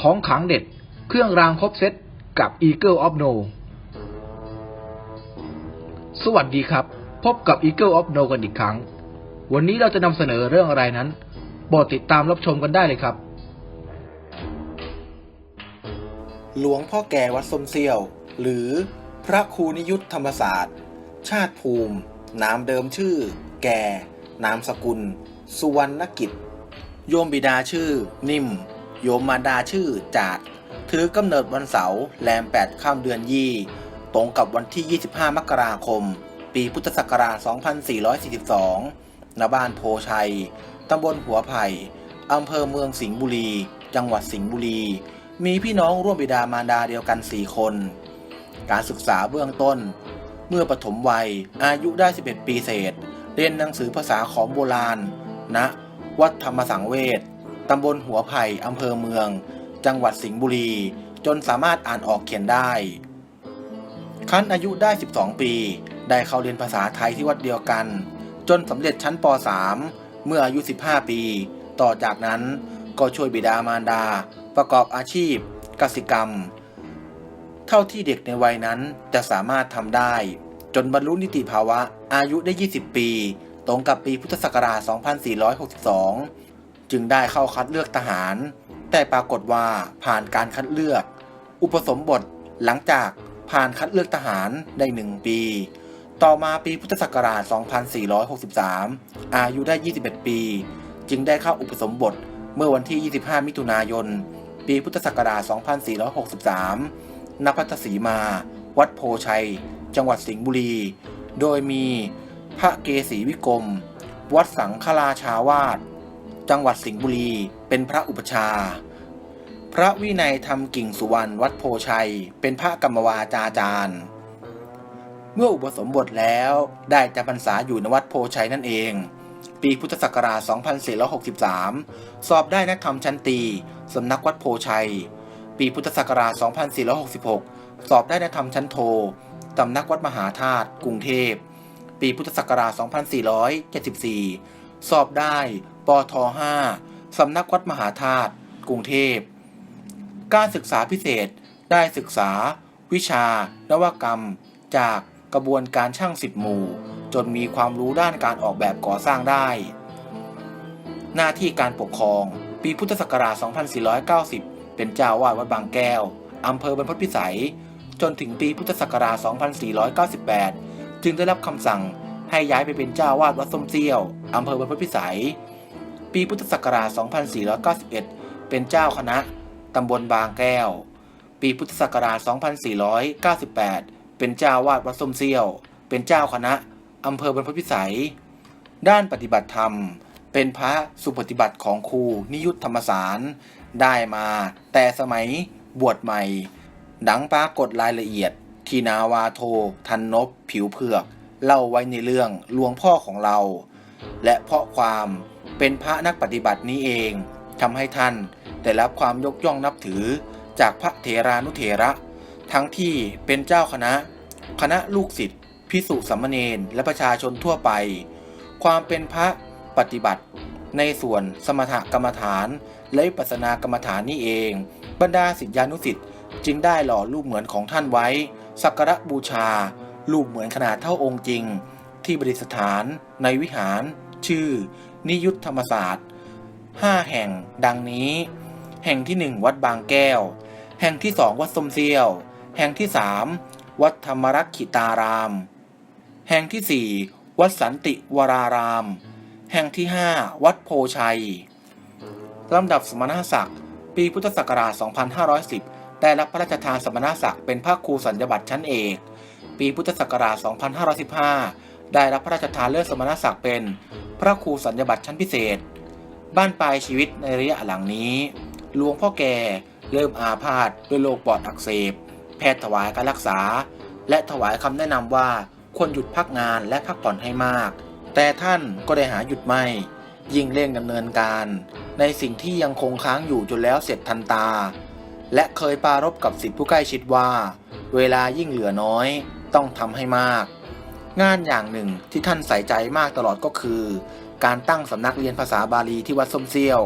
ของขังเด็ด เครื่องรางครบเซตกับ Eagle of No สวัสดีครับ พบกับ Eagle of No กันอีกครั้ง วันนี้เราจะนำเสนอเรื่องอะไรนั้นโปรดติดตามรับชมกันได้เลยครับ หลวงพ่อแก่วัดสมเซียว หรือพระครูนิยุทธธรรมศาสตร์ ชาติภูมิ นามเดิมชื่อ แก่ นามสกุล สุวรรณกิจ โยมบิดาชื่อ นิ่ม โยมมารดาชื่อจาดถือกำเนิดวันเสาร์แรม 8 ข้ามเดือนยี่ ตรงกับวันที่ 25 มกราคม ปีพุทธศักราช 2442 ณ บ้านโพชัย ตำบลหัวไผ่อำเภอเมืองสิงห์บุรี จังหวัดสิงห์บุรี มีพี่น้องร่วมบิดามารดาเดียวกัน 4 คน การศึกษาเบื้องต้น เมื่อปฐมวัยอายุได้ 11 ปีเศษ เรียนหนังสือภาษาของโบราณณวัดธรรมสังเวช ตำบลหัวไผ่อำเภอเมือง จังหวัดสิงห์บุรี จนสามารถอ่านออกเขียนได้ คั้นอายุได้ 12 ปี ได้เข้าเรียนภาษาไทยที่วัดเดียวกัน จนสำเร็จชั้นป .3 เมื่ออายุ 15 ปี ต่อจากนั้นก็ช่วยบิดามารดา ประกอบอาชีพกสิกรรม เท่าที่เด็กในวัยนั้นจะสามารถทำได้ จนบรรลุนิติภาวะอายุได้ 20 ปี ตรงกับปีพุทธศักราช 2462 จึงได้เข้าคัดเลือกทหาร แต่ปรากฏว่าผ่านการคัดเลือก อุปสมบทหลังจากผ่านคัดเลือกทหารได้หนึ่งปี ต่อมาปีพุทธศักราช 2463 อายุได้ 21 ปี จึงได้เข้าอุปสมบทเมื่อวันที่ 25 มิถุนายน ปีพุทธศักราช 2463 ณ พัทสีมา วัดโพชัย จังหวัดสิงห์บุรี โดยมีพระเกศีวิกรม วัดสังฆราชาวาส จังหวัดสิงห์บุรี เป็นพระอุปชา พระวินัยธรรมกิ่งสุวรรณวัดโพชัย เป็นพระกรรมวาจาจารย์ เมื่ออุปสมบทแล้วได้จำพรรษาอยู่ในวัดโพชัยนั่นเอง ปีพุทธศักราช 2463 สอบได้นักธรรมชั้นตีสำนักวัดโพชัย ปีพุทธศักราช 2466 สอบได้นักธรรมชั้นโทสำนักวัดมหาธาตุกรุงเทพ ปีพุทธศักราช 2474 สอบได้ปท5สำนักวัดมหาธาตุกรุงเทพ การศึกษาพิเศษได้ศึกษา วิชา นวกรรม จากกระบวนการช่างสิบหมู่ จนมีความรู้ด้านการออกแบบก่อสร้างได้ หน้าที่การปกครอง ปีพุทธศักราช 2490 เป็นเจ้าวาดวัดบางแก้วอำเภอบรรพตพิสัย จนถึงปีพุทธศักราช 2498 จึงได้รับคำสั่ง ให้ย้ายไปเป็นเจ้าวาดวัดส้มเซี่ยว อำเภอบรรพตพิสัย ปีพุทธศักราช 2491 เป็นเจ้าคณะ ตำบลบางแก้ว ปีพุทธศักราช 2498 เป็นเจ้าวาดวัดส้มเซี่ยว เป็นเจ้าคณะ อำเภอบรรพตพิสัย ด้านปฏิบัติธรรม เป็นพระสุปฏิบัติของครูนิยุทธธรรมสาร ได้มา แต่สมัยบวชใหม่ ดังปรากฏรายละเอียดทีนาวาโท ทันนบ ผิวเผือก เล่าไว้ในเรื่องหลวงพ่อของเรา และเพราะความเป็นพระนักปฏิบัตินี้เองทำให้ท่านได้รับความยกย่องนับถือจากพระเถรานุเถระ ทั้งที่เป็นเจ้าคณะ คณะลูกศิษย์พิสุสัมมเนนและประชาชนทั่วไป ความเป็นพระปฏิบัติ ในส่วนสมถกรรมฐานและปัสสนากรรมฐานนี่เอง บรรดาศิษยานุศิษย์จึงได้หล่อรูปเหมือนของท่านไว้ สักการะบูชา รูปเหมือนขนาดเท่าองค์จริง ที่ประดิษฐานในวิหาร ชื่อ นิยุทธธรรมศาสตร์5แห่งดังนี้ แห่งที่ 1 วัดบางแก้ว แห่งที่ 2 วัดสมเซียว แห่งที่ 3 วัดธรรมรักขิตาราม แห่งที่ 4 วัดสันติวราราม แห่งที่ 5 วัดโพชัยลำดับสมณศักดิ์ปีพุทธศักราช 2510 ได้รับพระราชทานสมณศักดิ์เป็นพระครูสัญญบัตรชั้นเอก ปีพุทธศักราช 2515 ได้รับพระราชทานเลื่อนสมณศักดิ์เป็น พระครูสัญญบัตรชั้นพิเศษ บ้านปลายชีวิตในระยะหลังนี้ หลวงพ่อแก่เริ่มอาพาธด้วยโรคปอดอักเสบ แพทย์ถวายการรักษา และถวายคำแนะนำว่าควรหยุดพักงานและพักผ่อนให้มาก แต่ท่านก็ได้หาหยุดไม่ ยิ่งเร่งดำเนินการ ในสิ่งที่ยังคงค้างอยู่จนแล้วเสร็จทันตา และเคยปารบกับสิทธิผู้ใกล้ชิดว่า เวลายิ่งเหลือน้อย ต้องทำให้มาก งานอย่างหนึ่งที่ท่านใส่ใจมากตลอดก็คือ การตั้งสำนักเรียนภาษาบาลีที่วัดส้มเซี่ยว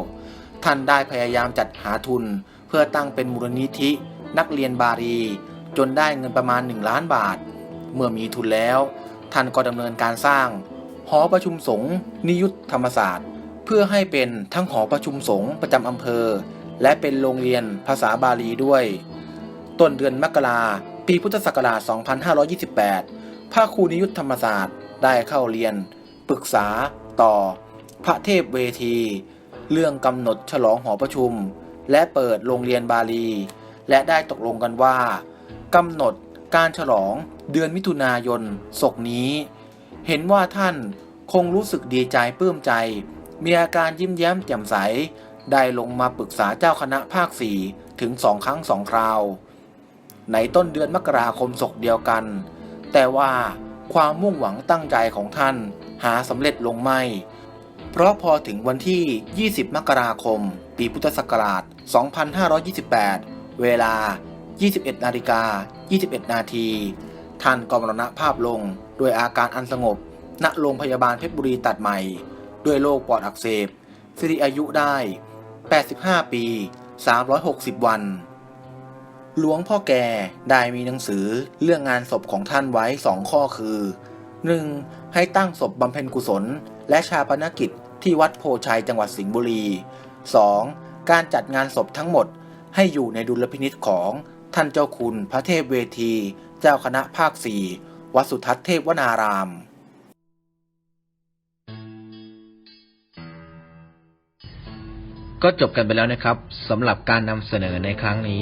ท่านได้พยายามจัดหาทุน เพื่อตั้งเป็นมูลนิธิ นักเรียนบาลี จนได้เงินประมาณ 1 ล้านบาท เมื่อมีทุนแล้ว ท่านก็ดำเนินการสร้าง หอประชุมสงฆ์นิยุทธธรรมศาสตร์ เพื่อให้เป็นทั้งหอประชุมสงฆ์ประจำอำเภอ และเป็นโรงเรียนภาษาบาลีด้วย ต้นเดือนมกรา ปีพุทธศักราช 2528พระครูนิยุทธธรรมศาสตร์ได้เข้าเรียน ปรึกษา ต่อ พระเทพเวที เรื่องกำหนดฉลองหอประชุม และเปิดโรงเรียนบาลี และได้ตกลงกันว่ากำหนดการฉลองเดือนมิถุนายนศกนี้ เห็นว่าท่านคงรู้สึกดีใจปลื้มใจ มีอาการยิ้มแย้มแจ่มใส ได้ลงมาปรึกษาเจ้าคณะภาคสี่ถึงสองครั้งสองคราว ในต้นเดือนมกราคมศกเดียวกัน แต่ว่าความมุ่งหวังตั้งใจของท่านหาสำเร็จลงไม่ เพราะพอถึงวันที่ 20 มกราคม ปีพุทธศักราช 2528 เวลา 21 นาฬิกา 21 นาที ท่านก็มรณภาพลงด้วยอาการอันสงบ ณ โรงพยาบาลเพชรบุรีตัดใหม่ ด้วยโรคปอดอักเสบสิริอายุได้ 85 ปี 360 วัน หลวงพ่อแก่ได้มีหนังสือเรื่องงานศพของท่านไว้สองข้อคือ 1. ให้ตั้งศพบำเพ็ญกุศล และชาปนกิจที่วัดโพชัยจังหวัดสิงห์บุรี 2. การจัดงานศพทั้งหมดให้อยู่ในดุลพินิษของท่านเจ้าคุณพระเทพเวที เจ้าคณะภาคสี่วัดสุทัศน์เทพวนาราม ก็จบกันไปแล้วนะครับสำหรับการนำเสนอในครั้งนี้